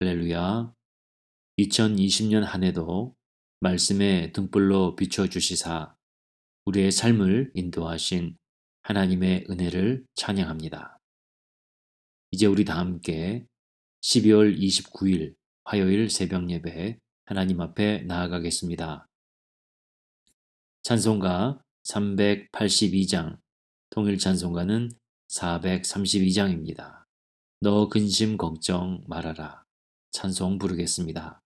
할렐루야. 2020년 한 해도 말씀의 등불로 비춰주시사 우리의 삶을 인도하신 하나님의 은혜를 찬양합니다. 이제 우리 다 함께 12월 29일 화요일 새벽 예배 하나님 앞에 나아가겠습니다. 찬송가 382장, 통일 찬송가는 432장입니다. 너 근심 걱정 말아라. 찬송 부르겠습니다.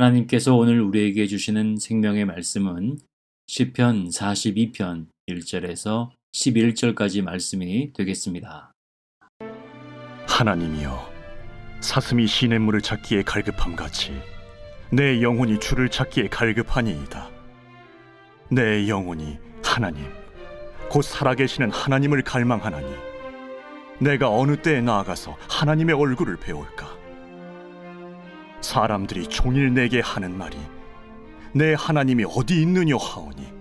하나님께서 오늘 우리에게 주시는 생명의 말씀은 시편 42편 1절에서 11절까지 말씀이 되겠습니다. 하나님이여 사슴이 시냇물을 찾기에 갈급함 같이 내 영혼이 주를 찾기에 갈급하니이다 내 영혼이 하나님 곧 살아계시는 하나님을 갈망하나니 내가 어느 때에 나아가서 하나님의 얼굴을 배울까 사람들이 종일 내게 하는 말이 내 하나님이 어디 있느냐 하오니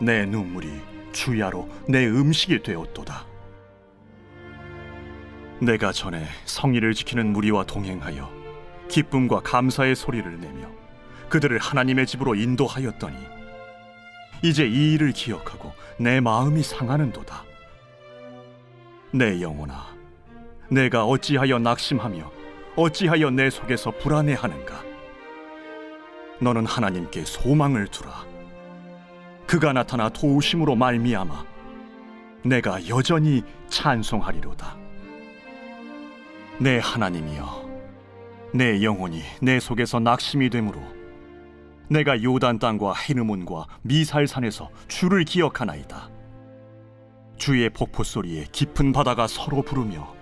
내 눈물이 주야로 내 음식이 되었도다. 내가 전에 성의를 지키는 무리와 동행하여 기쁨과 감사의 소리를 내며 그들을 하나님의 집으로 인도하였더니 이제 이 일을 기억하고 내 마음이 상하는도다. 내 영혼아, 내가 어찌하여 낙심하며 어찌하여 내 속에서 불안해하는가? 너는 하나님께 소망을 두라. 그가 나타나 도우심으로 말미암아 내가 여전히 찬송하리로다. 내 하나님이여, 내 영혼이 내 속에서 낙심이 되므로 내가 요단 땅과 헤르몬과 미살산에서 주를 기억하나이다. 주의 폭포 소리에 깊은 바다가 서로 부르며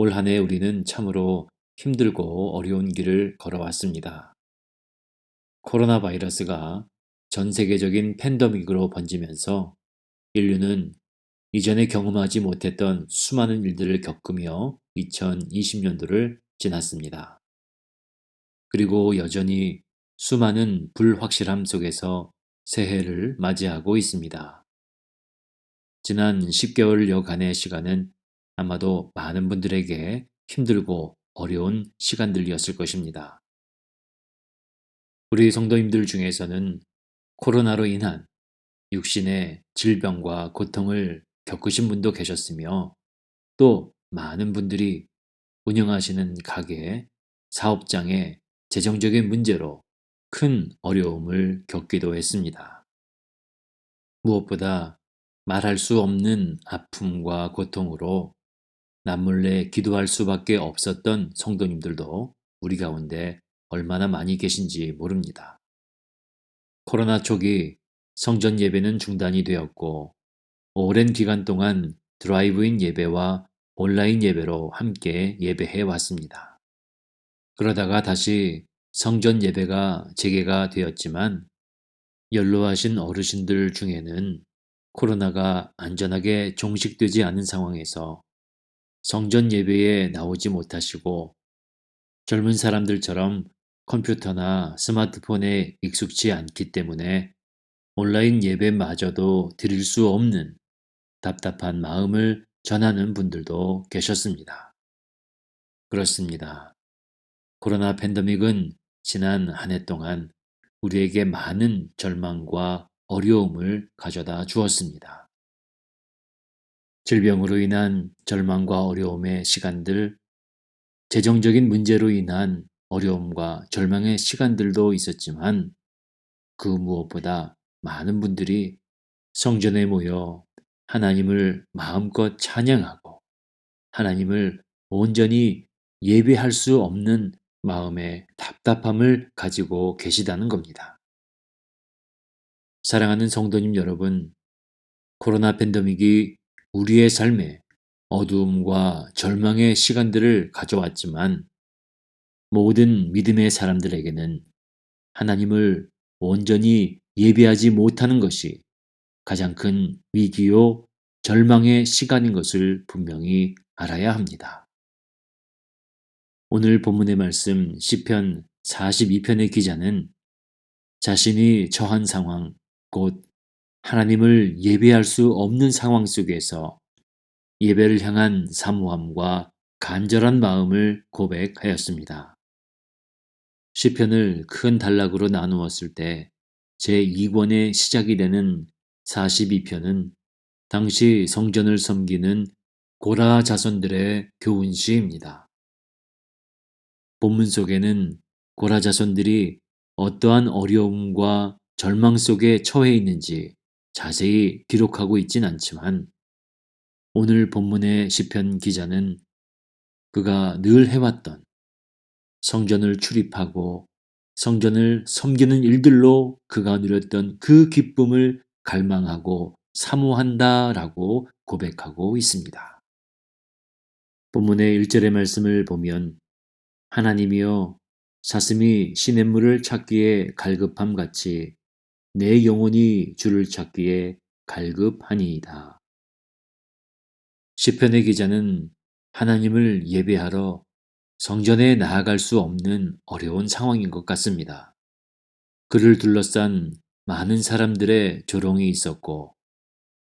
올 한 해 우리는 참으로 힘들고 어려운 길을 걸어왔습니다. 코로나 바이러스가 전 세계적인 팬데믹으로 번지면서 인류는 이전에 경험하지 못했던 수많은 일들을 겪으며 2020년도를 지났습니다. 그리고 여전히 수많은 불확실함 속에서 새해를 맞이하고 있습니다. 지난 10개월 여간의 시간은 아마도 많은 분들에게 힘들고 어려운 시간들이었을 것입니다. 우리 성도님들 중에서는 코로나로 인한 육신의 질병과 고통을 겪으신 분도 계셨으며 또 많은 분들이 운영하시는 가게, 사업장의 재정적인 문제로 큰 어려움을 겪기도 했습니다. 무엇보다 말할 수 없는 아픔과 고통으로 남몰래 기도할 수밖에 없었던 성도님들도 우리 가운데 얼마나 많이 계신지 모릅니다. 코로나 초기 성전 예배는 중단이 되었고 오랜 기간 동안 드라이브인 예배와 온라인 예배로 함께 예배해 왔습니다. 그러다가 다시 성전 예배가 재개가 되었지만 연로하신 어르신들 중에는 코로나가 안전하게 종식되지 않은 상황에서 성전 예배에 나오지 못하시고 젊은 사람들처럼 컴퓨터나 스마트폰에 익숙치 않기 때문에 온라인 예배마저도 드릴 수 없는 답답한 마음을 전하는 분들도 계셨습니다. 그렇습니다. 코로나 팬데믹은 지난 한 해 동안 우리에게 많은 절망과 어려움을 가져다 주었습니다. 질병으로 인한 절망과 어려움의 시간들, 재정적인 문제로 인한 어려움과 절망의 시간들도 있었지만 그 무엇보다 많은 분들이 성전에 모여 하나님을 마음껏 찬양하고 하나님을 온전히 예배할 수 없는 마음의 답답함을 가지고 계시다는 겁니다. 사랑하는 성도님 여러분, 코로나 팬데믹이 우리의 삶에 어두움과 절망의 시간들을 가져왔지만 모든 믿음의 사람들에게는 하나님을 온전히 예배하지 못하는 것이 가장 큰 위기요 절망의 시간인 것을 분명히 알아야 합니다. 오늘 본문의 말씀 시편 42편의 기자는 자신이 처한 상황, 곧 하나님을 예배할 수 없는 상황 속에서 예배를 향한 사모함과 간절한 마음을 고백하였습니다. 시편을 큰 단락으로 나누었을 때 제2권의 시작이 되는 42편은 당시 성전을 섬기는 고라 자손들의 교훈시입니다. 본문 속에는 고라 자손들이 어떠한 어려움과 절망 속에 처해 있는지 자세히 기록하고 있진 않지만 오늘 본문의 시편 기자는 그가 늘 해왔던 성전을 출입하고 성전을 섬기는 일들로 그가 누렸던 그 기쁨을 갈망하고 사모한다라고 고백하고 있습니다. 본문의 1절의 말씀을 보면 하나님이여 사슴이 시냇물을 찾기에 갈급함 같이 내 영혼이 주를 찾기에 갈급하니이다. 시편의 기자는 하나님을 예배하러 성전에 나아갈 수 없는 어려운 상황인 것 같습니다. 그를 둘러싼 많은 사람들의 조롱이 있었고,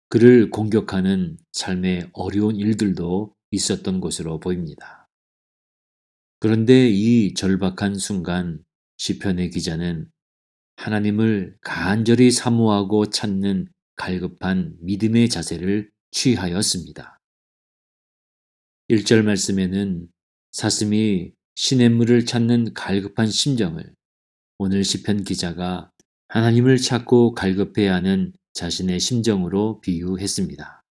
그를 공격하는 삶의 어려운 일들도 있었던 것으로 보입니다. 그런데 이 절박한 순간 시편의 기자는 하나님을 간절히 사모하고 찾는 갈급한 믿음의 자세를 취하였습니다. 1절 말씀에는 사슴이 시냇물을 찾는 갈급한 심정을 오늘 시편 기자가 하나님을 찾고 갈급해야 하는 자신의 심정으로 비유했습니다.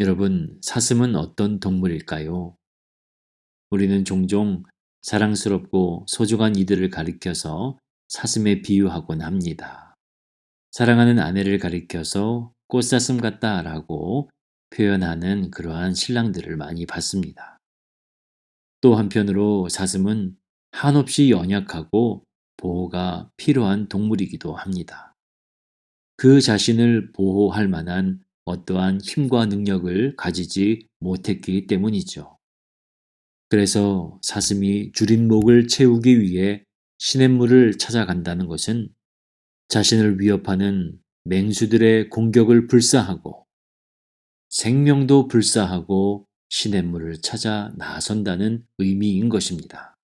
여러분, 사슴은 어떤 동물일까요? 우리는 종종 사랑스럽고 소중한 이들을 가리켜서 사슴에 비유하곤 합니다. 사랑하는 아내를 가리켜서 꽃사슴 같다라고 표현하는 그러한 신랑들을 많이 봤습니다. 또 한편으로 사슴은 한없이 연약하고 보호가 필요한 동물이기도 합니다. 그 자신을 보호할 만한 어떠한 힘과 능력을 가지지 못했기 때문이죠. 그래서 사슴이 줄인 목을 채우기 위해 시냇물을 찾아간다는 것은 자신을 위협하는 맹수들의 공격을 불사하고 생명도 불사하고 시냇물을 찾아 나선다는 의미인 것입니다.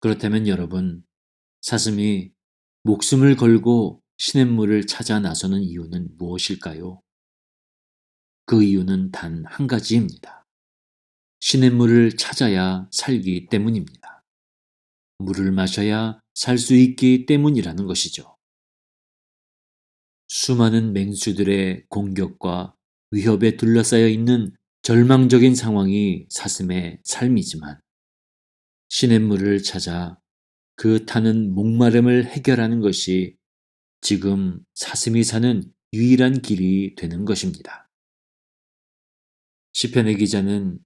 그렇다면 여러분, 사슴이 목숨을 걸고 시냇물을 찾아 나서는 이유는 무엇일까요? 그 이유는 단 한 가지입니다. 시냇물을 찾아야 살기 때문입니다. 물을 마셔야 살 수 있기 때문이라는 것이죠. 수많은 맹수들의 공격과 위협에 둘러싸여 있는 절망적인 상황이 사슴의 삶이지만 시냇물을 찾아 그 타는 목마름을 해결하는 것이 지금 사슴이 사는 유일한 길이 되는 것입니다. 시편의 기자는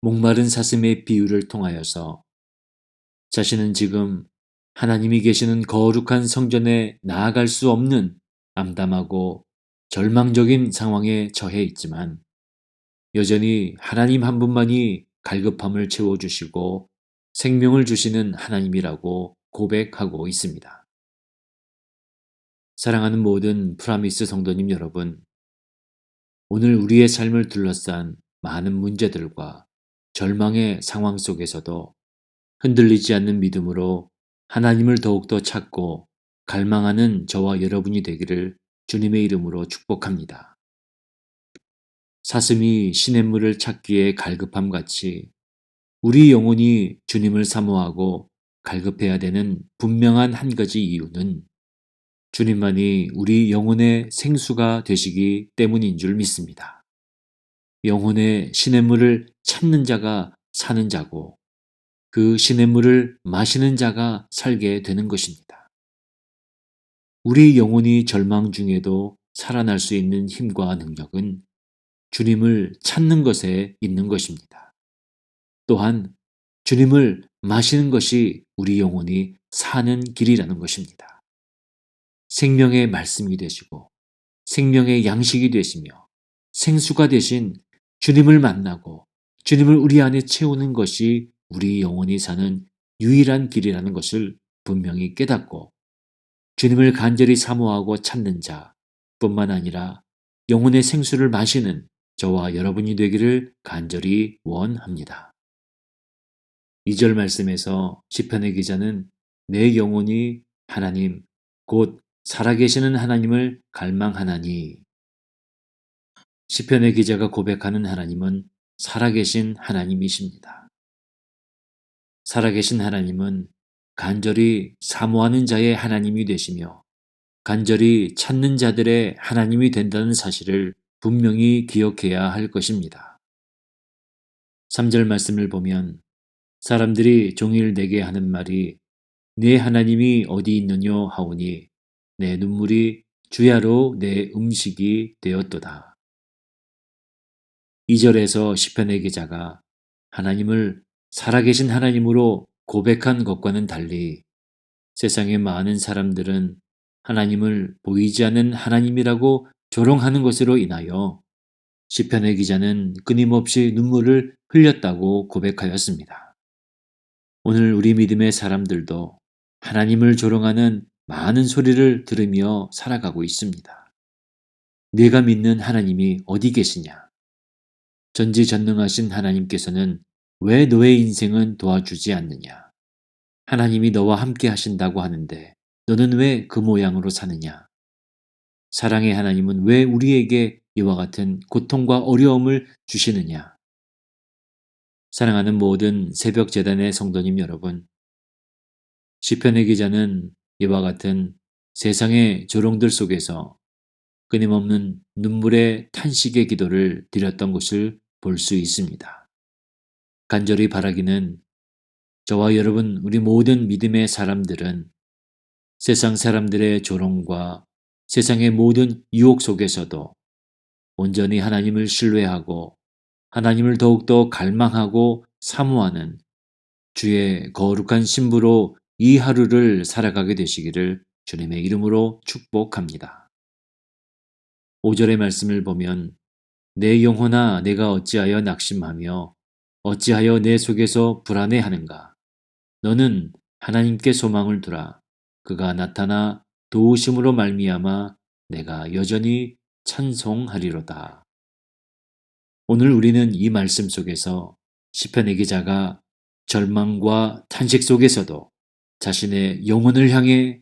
목마른 사슴의 비유를 통하여서 자신은 지금 하나님이 계시는 거룩한 성전에 나아갈 수 없는 암담하고 절망적인 상황에 처해 있지만 여전히 하나님 한 분만이 갈급함을 채워주시고 생명을 주시는 하나님이라고 고백하고 있습니다. 사랑하는 모든 프라미스 성도님 여러분, 오늘 우리의 삶을 둘러싼 많은 문제들과 절망의 상황 속에서도 흔들리지 않는 믿음으로 하나님을 더욱더 찾고 갈망하는 저와 여러분이 되기를 주님의 이름으로 축복합니다. 사슴이 시냇물을 찾기에 갈급함 같이 우리 영혼이 주님을 사모하고 갈급해야 되는 분명한 한 가지 이유는 주님만이 우리 영혼의 생수가 되시기 때문인 줄 믿습니다. 영혼의 시냇물을 찾는 자가 사는 자고 그 시냇물을 마시는 자가 살게 되는 것입니다. 우리 영혼이 절망 중에도 살아날 수 있는 힘과 능력은 주님을 찾는 것에 있는 것입니다. 또한 주님을 마시는 것이 우리 영혼이 사는 길이라는 것입니다. 생명의 말씀이 되시고 생명의 양식이 되시며 생수가 되신 주님을 만나고 주님을 우리 안에 채우는 것이 우리 영혼이 사는 유일한 길이라는 것을 분명히 깨닫고 주님을 간절히 사모하고 찾는 자 뿐만 아니라 영혼의 생수를 마시는 저와 여러분이 되기를 간절히 원합니다. 2절 말씀에서 시편의 기자는 내 영혼이 하나님 곧 살아계시는 하나님을 갈망하나니 시편의 기자가 고백하는 하나님은 살아계신 하나님이십니다. 살아계신 하나님은 간절히 사모하는 자의 하나님이 되시며 간절히 찾는 자들의 하나님이 된다는 사실을 분명히 기억해야 할 것입니다. 3절 말씀을 보면 사람들이 종일 내게 하는 말이 내 하나님이 어디 있느뇨 하오니 내 눈물이 주야로 내 음식이 되었도다. 2절에서 시편의 기자가 하나님을 살아계신 하나님으로 고백한 것과는 달리 세상의 많은 사람들은 하나님을 보이지 않는 하나님이라고 조롱하는 것으로 인하여 시편의 기자는 끊임없이 눈물을 흘렸다고 고백하였습니다. 오늘 우리 믿음의 사람들도 하나님을 조롱하는 많은 소리를 들으며 살아가고 있습니다. 내가 믿는 하나님이 어디 계시냐? 전지전능하신 하나님께서는 왜 너의 인생은 도와주지 않느냐? 하나님이 너와 함께 하신다고 하는데 너는 왜 그 모양으로 사느냐? 사랑의 하나님은 왜 우리에게 이와 같은 고통과 어려움을 주시느냐? 사랑하는 모든 새벽 재단의 성도님 여러분, 시편의 기자는 이와 같은 세상의 조롱들 속에서 끊임없는 눈물의 탄식의 기도를 드렸던 것을 볼 수 있습니다. 간절히 바라기는 저와 여러분 우리 모든 믿음의 사람들은 세상 사람들의 조롱과 세상의 모든 유혹 속에서도 온전히 하나님을 신뢰하고 하나님을 더욱더 갈망하고 사모하는 주의 거룩한 신부로 이 하루를 살아가게 되시기를 주님의 이름으로 축복합니다. 5절의 말씀을 보면 내 영혼아 내가 어찌하여 낙심하며 어찌하여 내 속에서 불안해하는가 너는 하나님께 소망을 두라 그가 나타나 도우심으로 말미암아 내가 여전히 찬송하리로다. 오늘 우리는 이 말씀 속에서 시편의 기자가 절망과 탄식 속에서도 자신의 영혼을 향해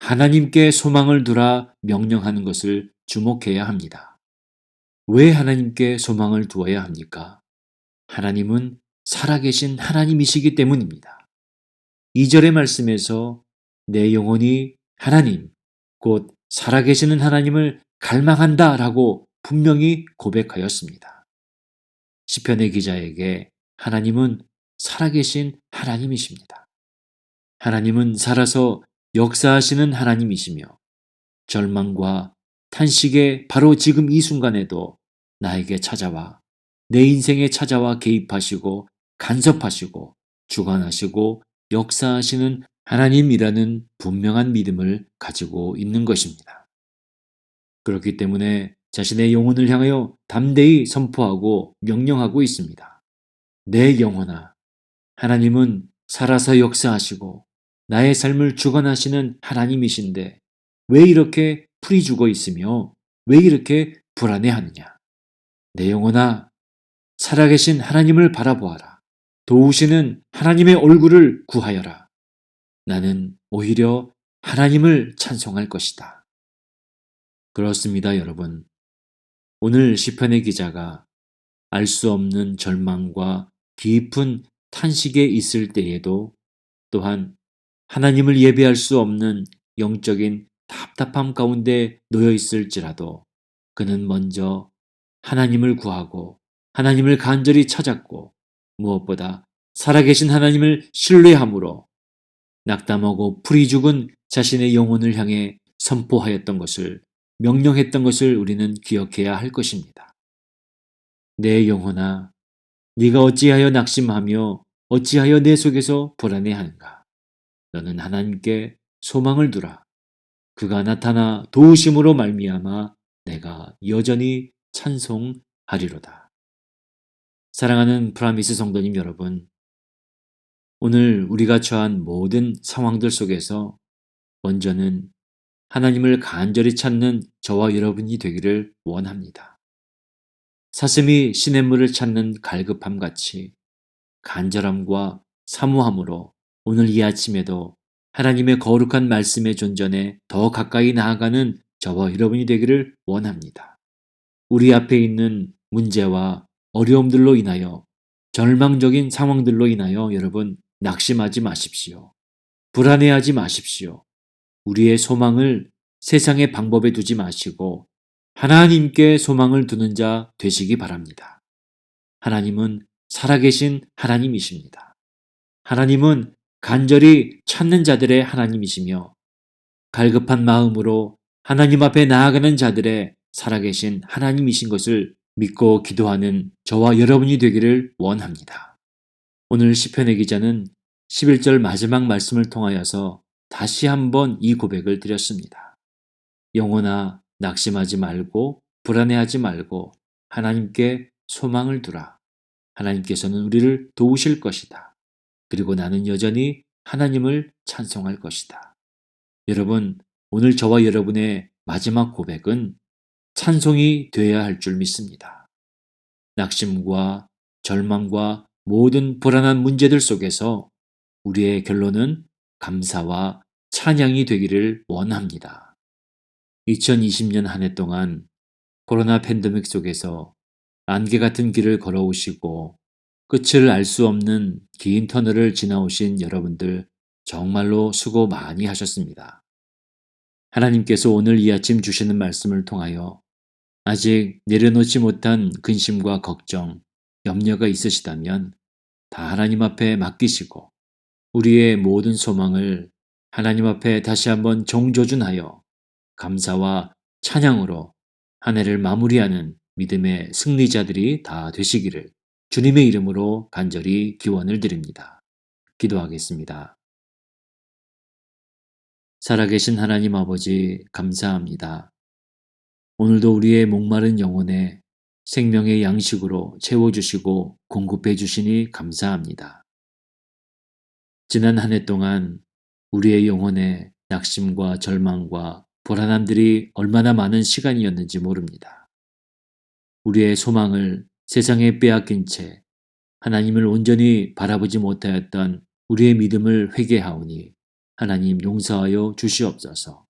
하나님께 소망을 두라 명령하는 것을 주목해야 합니다. 왜 하나님께 소망을 두어야 합니까? 하나님은 살아계신 하나님이시기 때문입니다. 2절의 말씀에서 내 영혼이 하나님, 곧 살아계시는 하나님을 갈망한다 라고 분명히 고백하였습니다. 시편의 기자에게 하나님은 살아계신 하나님이십니다. 하나님은 살아서 역사하시는 하나님이시며 절망과 탄식의 바로 지금 이 순간에도 나에게 찾아와 내 인생에 찾아와 개입하시고 간섭하시고 주관하시고 역사하시는 하나님이라는 분명한 믿음을 가지고 있는 것입니다. 그렇기 때문에 자신의 영혼을 향하여 담대히 선포하고 명령하고 있습니다. 내 영혼아, 하나님은 살아서 역사하시고 나의 삶을 주관하시는 하나님이신데 왜 이렇게 풀이 죽어 있으며 왜 이렇게 불안해하느냐? 내 영혼아, 살아계신 하나님을 바라보아라. 도우시는 하나님의 얼굴을 구하여라. 나는 오히려 하나님을 찬송할 것이다. 그렇습니다, 여러분. 오늘 시편의 기자가 알 수 없는 절망과 깊은 탄식에 있을 때에도 또한 하나님을 예배할 수 없는 영적인 답답함 가운데 놓여 있을지라도 그는 먼저 하나님을 구하고 하나님을 간절히 찾았고 무엇보다 살아계신 하나님을 신뢰함으로 낙담하고 풀이 죽은 자신의 영혼을 향해 선포하였던 것을 명령했던 것을 우리는 기억해야 할 것입니다. 내 영혼아, 네가 어찌하여 낙심하며 어찌하여 내 속에서 불안해하는가? 너는 하나님께 소망을 두라. 그가 나타나 도우심으로 말미암아 내가 여전히 찬송하리로다. 사랑하는 프라미스 성도님 여러분, 오늘 우리가 처한 모든 상황들 속에서 먼저는 하나님을 간절히 찾는 저와 여러분이 되기를 원합니다. 사슴이 시냇물을 찾는 갈급함 같이 간절함과 사모함으로 오늘 이 아침에도 하나님의 거룩한 말씀의 존전에 더 가까이 나아가는 저와 여러분이 되기를 원합니다. 우리 앞에 있는 문제와 어려움들로 인하여 절망적인 상황들로 인하여 여러분 낙심하지 마십시오. 불안해하지 마십시오. 우리의 소망을 세상의 방법에 두지 마시고 하나님께 소망을 두는 자 되시기 바랍니다. 하나님은 살아계신 하나님이십니다. 하나님은 간절히 찾는 자들의 하나님이시며 갈급한 마음으로 하나님 앞에 나아가는 자들의 살아계신 하나님이신 것을 믿고 기도하는 저와 여러분이 되기를 원합니다. 오늘 시편의 기자는 11절 마지막 말씀을 통하여서 다시 한번 이 고백을 드렸습니다. 영혼아 낙심하지 말고 불안해하지 말고 하나님께 소망을 두라. 하나님께서는 우리를 도우실 것이다. 그리고 나는 여전히 하나님을 찬송할 것이다. 여러분, 오늘 저와 여러분의 마지막 고백은 찬송이 되어야 할 줄 믿습니다. 낙심과 절망과 모든 불안한 문제들 속에서 우리의 결론은 감사와 찬양이 되기를 원합니다. 2020년 한 해 동안 코로나 팬데믹 속에서 안개 같은 길을 걸어오시고 끝을 알 수 없는 긴 터널을 지나오신 여러분들 정말로 수고 많이 하셨습니다. 하나님께서 오늘 이 아침 주시는 말씀을 통하여 아직 내려놓지 못한 근심과 걱정, 염려가 있으시다면 다 하나님 앞에 맡기시고 우리의 모든 소망을 하나님 앞에 다시 한번 정조준하여 감사와 찬양으로 한 해를 마무리하는 믿음의 승리자들이 다 되시기를 주님의 이름으로 간절히 기원을 드립니다. 기도하겠습니다. 살아계신 하나님 아버지 감사합니다. 오늘도 우리의 목마른 영혼에 생명의 양식으로 채워주시고 공급해 주시니 감사합니다. 지난 한 해 동안 우리의 영혼에 낙심과 절망과 불안함들이 얼마나 많은 시간이었는지 모릅니다. 우리의 소망을 세상에 빼앗긴 채 하나님을 온전히 바라보지 못하였던 우리의 믿음을 회개하오니 하나님 용서하여 주시옵소서.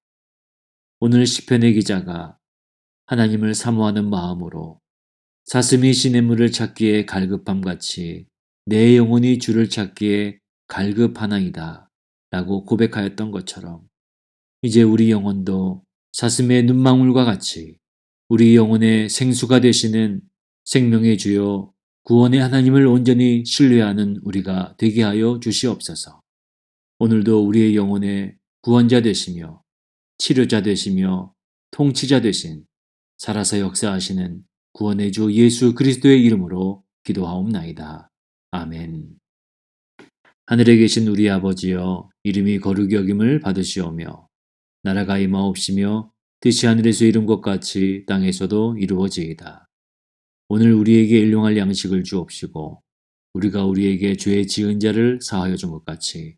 오늘 시편의 기자가 하나님을 사모하는 마음으로 사슴이 시냇물을 찾기에 갈급함 같이 내 영혼이 주를 찾기에 갈급하나이다 라고 고백하였던 것처럼 이제 우리 영혼도 사슴의 눈망울과 같이 우리 영혼의 생수가 되시는 생명의 주요 구원의 하나님을 온전히 신뢰하는 우리가 되게 하여 주시옵소서. 오늘도 우리의 영혼의 구원자 되시며 치료자 되시며 통치자 되신 살아서 역사하시는 구원의 주 예수 그리스도의 이름으로 기도하옵나이다. 아멘. 하늘에 계신 우리 아버지여 이름이 거룩히 여김을 받으시오며 나라가 임하옵시며 뜻이 하늘에서 이룬 것 같이 땅에서도 이루어지이다. 오늘 우리에게 일용할 양식을 주옵시고 우리가 우리에게 죄 지은 자를 사하여 준 것 같이